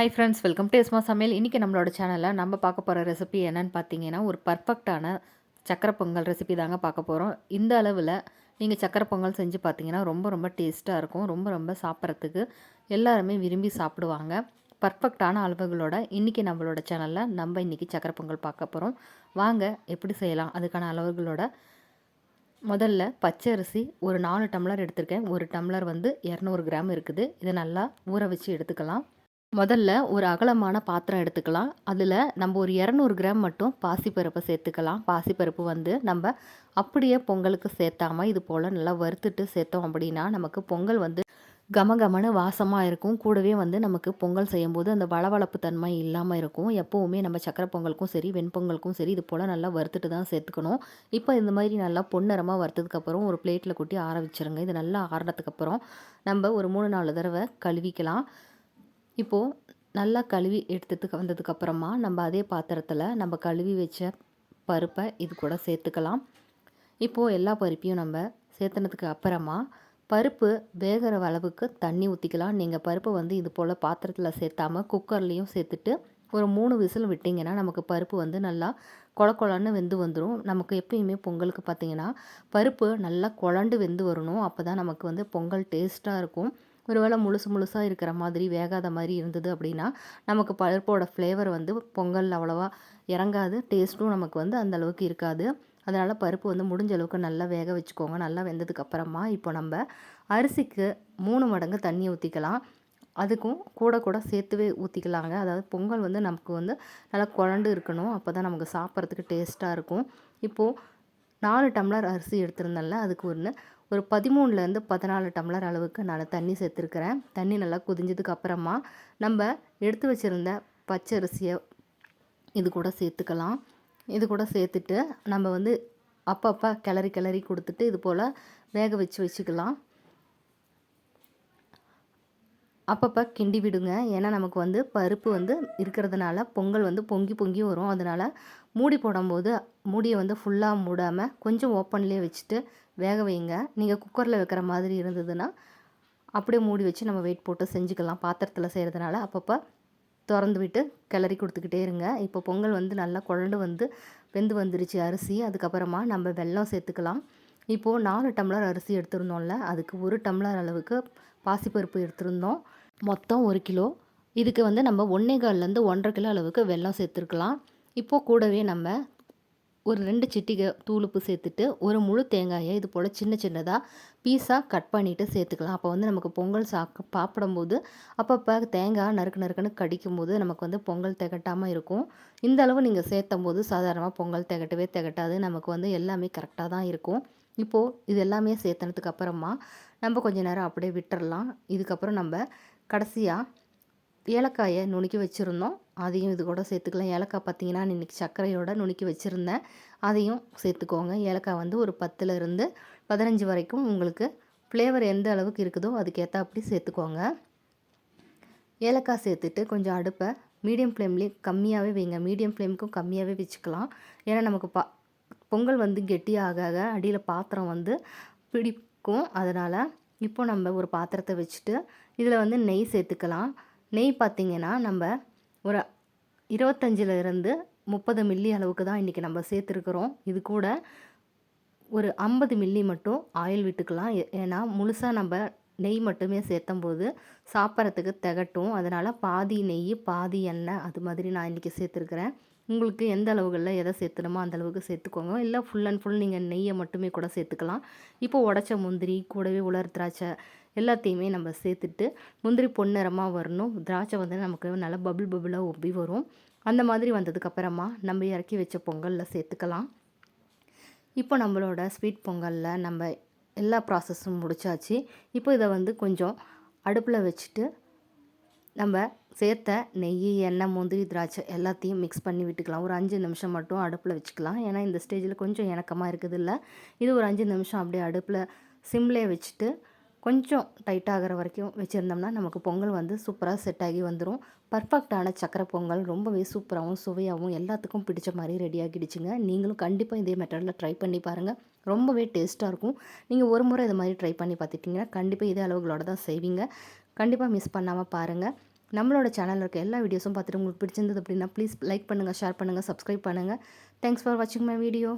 Hi friends welcome to Esma சமையல் இன்றைக்கி நம்மளோட சேனலில் நம்ம பார்க்க போகிற ரெசிபி என்னன்னு பார்த்தீங்கன்னா ஒரு பர்ஃபெக்டான சக்கரை பொங்கல் ரெசிபி தாங்க பார்க்க போகிறோம் இந்த அளவில் நீங்கள் சக்கரை பொங்கல் செஞ்சு பார்த்தீங்கன்னா ரொம்ப ரொம்ப டேஸ்ட்டாக இருக்கும். ரொம்ப ரொம்ப சாப்பிட்றதுக்கு எல்லாருமே விரும்பி சாப்பிடுவாங்க. பர்ஃபெக்டான அளவுகளோட இன்றைக்கி நம்மளோட சேனலில் நம்ம இன்றைக்கி சக்கரை பொங்கல் பார்க்க போகிறோம் வாங்க எப்படி செய்யலாம்? அதுக்கான அளவுகளோட முதல்ல பச்சை அரிசி ஒரு நாலு டம்ளர் எடுத்திருக்கேன். ஒரு டம்ளர் வந்து இரநூறு கிராம் இருக்குது. இதை நல்லா ஊற வச்சு எடுத்துக்கலாம். முதல்ல ஒரு அகலமான பாத்திரம் எடுத்துக்கலாம். அதில் நம்ம ஒரு இரநூறு கிராம் மட்டும் பாசிப்பருப்பை சேர்த்துக்கலாம். பாசிப்பருப்பு வந்து நம்ம அப்படியே பொங்கலுக்கு சேர்த்தாமல் இது போல் நல்லா வறுத்துட்டு சேர்த்தோம் அப்படின்னா நமக்கு பொங்கல் வந்து கமகமனு வாசமாக இருக்கும். கூடவே வந்து நமக்கு பொங்கல் செய்யும்போது அந்த வளவளப்பு தன்மை இல்லாமல் இருக்கும். எப்போவுமே நம்ம சக்கரை பொங்கலுக்கும் சரி வெண்பொங்கலுக்கும் சரி இது போல் நல்லா வறுத்துட்டு தான் சேர்த்துக்கணும். இப்போ இந்த மாதிரி நல்லா பொன்னரமாக வறுத்ததுக்கப்புறம் ஒரு பிளேட்டில் கொட்டி ஆற வச்சுருங்க. இது நல்லா ஆறினதுக்கப்புறம் நம்ம ஒரு மூணு நாலு தடவை கழுவிக்கலாம். இப்போது நல்லா கழுவி எடுத்துட்டு வந்ததுக்கப்புறமா நம்ம அதே பாத்திரத்தில் நம்ம கழுவி வச்ச பருப்பை இது கூட சேர்த்துக்கலாம். இப்போது எல்லா பருப்பையும் நம்ம சேர்த்துனதுக்கு அப்புறமா பருப்பு வேகிற அளவுக்கு தண்ணி ஊற்றிக்கலாம் நீங்கள் பருப்பை வந்து இது போல் பாத்திரத்தில் சேர்த்தாமல் குக்கர்லேயும் சேர்த்துட்டு ஒரு மூணு விசில் விட்டிங்கன்னா நமக்கு பருப்பு வந்து நல்லா கொல கொலன்னு வெந்து வந்துடும் நமக்கு எப்பயுமே பொங்கலுக்கு பார்த்திங்கன்னா பருப்பு நல்லா குழண்டு வெந்து வரணும். அப்போ தான் நமக்கு வந்து பொங்கல் டேஸ்ட்டாக இருக்கும். ஒருவேளை முழுசு முழுசாக இருக்கிற மாதிரி வேகாத மாதிரி இருந்தது அப்படின்னா நமக்கு பருப்போட ஃப்ளேவர் வந்து பொங்கல் அவ்வளோவா இறங்காது. டேஸ்ட்டும் நமக்கு வந்து அந்த அளவுக்கு இருக்காது. அதனால் பருப்பு வந்து முடிஞ்ச அளவுக்கு நல்லா வேக வச்சுக்கோங்க. நல்லா வெந்ததுக்கப்புறமா இப்போ நம்ம அரிசிக்கு மூணு மடங்கு தண்ணி ஊற்றிக்கலாம் அதுக்கும் கூட கூட சேர்த்துவே ஊற்றிக்கலாங்க அதாவது பொங்கல் வந்து நமக்கு வந்து நல்லா குழண்டு இருக்கணும். அப்போ தான் நமக்கு சாப்பிட்றதுக்கு டேஸ்ட்டாக இருக்கும். இப்போது நாலு டம்ளர் அரிசி எடுத்திருந்தேன்ல அதுக்கு ஒன்று ஒரு பதிமூணுலேருந்து பதினாலு டம்ளர் அளவுக்கு நான் தண்ணி சேர்த்துருக்குறேன். தண்ணி நல்லா கொதிஞ்சதுக்கு அப்புறமா நம்ம எடுத்து வச்சுருந்த பச்சரிசியை இது கூட சேர்த்துக்கலாம். இது கூட சேர்த்துட்டு நம்ம வந்து அப்பப்போ கிளறி கிளறி கொடுத்துட்டு இது போல் வேக வச்சு வச்சுக்கலாம். அப்பப்போ கிண்டி விடுங்க. ஏன்னா நமக்கு வந்து பருப்பு வந்து இருக்கிறதுனால பொங்கல் வந்து பொங்கி பொங்கி வரும். அதனால் மூடி போடும்போது மூடியை வந்து ஃபுல்லாக மூடாமல் கொஞ்சம் ஓப்பன்லேயே வச்சுட்டு வேக வைங்க. நீங்கள் குக்கரில் வைக்கிற மாதிரி இருந்ததுன்னா அப்படியே மூடி வச்சு நம்ம வெயிட் போட்டு செஞ்சுக்கலாம். பாத்திரத்தில் செய்கிறதுனால அப்பப்போ திறந்து விட்டு கிளறி கொடுத்துக்கிட்டே இருங்க. இப்போ பொங்கல் வந்து நல்லா குழண்டு வந்து வெந்து வந்துருச்சு அரிசி. அதுக்கப்புறமா நம்ம வெல்லம் சேர்த்துக்கலாம். இப்போது நாலு டம்ளர் அரிசி எடுத்திருந்தோம்ல அதுக்கு ஒரு டம்ளர் அளவுக்கு பாசிப்பருப்பு எடுத்திருந்தோம். மொத்தம் ஒரு கிலோ. இதுக்கு வந்து நம்ம ஒன்றே கால்லேருந்து ஒன்றரை கிலோ அளவுக்கு வெல்லம் சேர்த்துருக்கலாம். இப்போது கூடவே நம்ம ஒரு ரெண்டு சிட்டிகை தூளுப்பு சேர்த்துட்டு ஒரு முழு தேங்காயை இது போல் சின்ன சின்னதாக பீஸாக கட் பண்ணிவிட்டு சேர்த்துக்கலாம். அப்போ வந்து நமக்கு பொங்கல் சாக்க சாப்பிடும்போது அப்பப்போ தேங்காய் நறுக்கு நறுக்குன்னு கடிக்கும் போது நமக்கு வந்து பொங்கல் திகட்டாமல் இருக்கும். இந்த அளவு நீங்கள் சேர்த்தும் போது சாதாரணமாக பொங்கல் திகட்டவே திகட்டாது. நமக்கு வந்து எல்லாமே கரெக்டாக தான் இருக்கும். இப்போது இது எல்லாமே சேர்த்தனதுக்கு அப்புறமா நம்ம கொஞ்சம் நேரம் அப்படியே விட்டுறலாம். இதுக்கப்புறம் நம்ம கடைசியாக ஏலக்காயை நுணுக்கி வச்சுருந்தோம். அதையும் இது கூட சேர்த்துக்கலாம். ஏலக்காய் பார்த்தீங்கன்னா இன்றைக்கி சர்க்கரையோட நுணுக்கி வச்சுருந்தேன். அதையும் சேர்த்துக்கோங்க. ஏலக்காய் வந்து ஒரு பத்துலேருந்து பதினஞ்சு வரைக்கும் உங்களுக்கு ஃப்ளேவர் எந்த அளவுக்கு இருக்குதோ அதுக்கேற்ற அப்படி சேர்த்துக்கோங்க. ஏலக்காய் சேர்த்துட்டு கொஞ்சம் அடுப்பை மீடியம் ஃப்ளேம்லேயே கம்மியாகவே வைங்க. மீடியம் ஃப்ளேமுக்கும் கம்மியாகவே வச்சுக்கலாம். ஏன்னா நமக்கு பா பொங்கல் வந்து கெட்டியாக ஆக அடியில் பாத்திரம் வந்து பிடிக்கும். அதனால் இப்போ நம்ம ஒரு பாத்திரத்தை வச்சுட்டு இதில் வந்து நெய் சேர்த்துக்கலாம். நெய் பார்த்திங்கன்னா நம்ம ஒரு இருபத்தஞ்சிலேருந்து முப்பது மில்லி அளவுக்கு தான் இன்றைக்கி நம்ம சேர்த்துருக்குறோம். இது கூட ஒரு ஐம்பது மில்லி மட்டும் ஆயில் விட்டுக்கலாம். ஏன்னா முழுசாக நம்ம நெய் மட்டுமே சேர்த்தும் போது சாப்பிட்றதுக்கு திகட்டும். அதனால் பாதி நெய் பாதி எண்ணெய் அது மாதிரி நான் இன்றைக்கி சேர்த்துருக்குறேன். உங்களுக்கு எந்த அளவுகளில் எதை சேர்த்துணுமோ அந்த அளவுக்கு சேர்த்துக்கோங்க. இல்லை ஃபுல் அண்ட் ஃபுல் நீங்கள் நெய்யை மட்டுமே கூட சேர்த்துக்கலாம். இப்போ உடச்ச முந்திரி கூடவே உலர் திராட்சை எல்லாத்தையுமே நம்ம சேர்த்துட்டு முந்திரி பொன்னிறமாக வரணும். திராட்சை வந்து நமக்கு நல்லா பபுள் பபுளாக ஒப்பி வரும். அந்த மாதிரி வந்ததுக்கப்புறமா நம்ம இறக்கி வச்ச பொங்கலில் சேர்த்துக்கலாம். இப்போ நம்மளோட ஸ்வீட் பொங்கலில் நம்ம எல்லா ப்ராசஸும் முடிச்சாச்சு. இப்போ இதை வந்து கொஞ்சம் அடுப்பில் வச்சுட்டு நம்ம சேர்த்த நெய் எண்ணெய் முந்திரி திராட்சை எல்லாத்தையும் மிக்ஸ் பண்ணி விட்டுக்கலாம். ஒரு அஞ்சு நிமிஷம் மட்டும் அடுப்பில் வச்சுக்கலாம். ஏன்னா இந்த ஸ்டேஜில் கொஞ்சம் இணக்கமாக இருக்குது இல்லை இது ஒரு அஞ்சு நிமிஷம் அப்படியே அடுப்பில் சிம்லே வச்சுட்டு கொஞ்சம் டைட்டாகிற வரைக்கும் வச்சுருந்தோம்னா நமக்கு பொங்கல் வந்து சூப்பராக செட் ஆகி வந்துடும் பர்ஃபெக்டான சக்கரை பொங்கல் ரொம்பவே சூப்பராகவும் சுவையாகவும் எல்லாத்துக்கும் பிடிச்ச மாதிரி ரெடி ஆகிடுச்சுங்க. நீங்களும் கண்டிப்பாக இதே மெத்தடில் ட்ரை பண்ணி பாருங்கள் ரொம்பவே டேஸ்ட்டாக இருக்கும். நீங்கள் ஒரு முறை இது மாதிரி ட்ரை பண்ணி பார்த்துட்டிங்கன்னா கண்டிப்பாக இதே அளவுகளோட தான் செய்வீங்க. கண்டிப்பாக மிஸ் பண்ணாமல் பாருங்கள் நம்மளோட சேனலில் இருக்க எல்லா வீடியோஸும் பார்த்துட்டு உங்களுக்கு பிடிச்சிருந்தது அப்படின்னா ப்ளீஸ் லைக் பண்ணுங்கள் ஷேர் பண்ணுங்கள் சப்ஸ்கிரைப் பண்ணுங்கள் தேங்க்ஸ் ஃபார் வாட்சிங் மை வீடியோ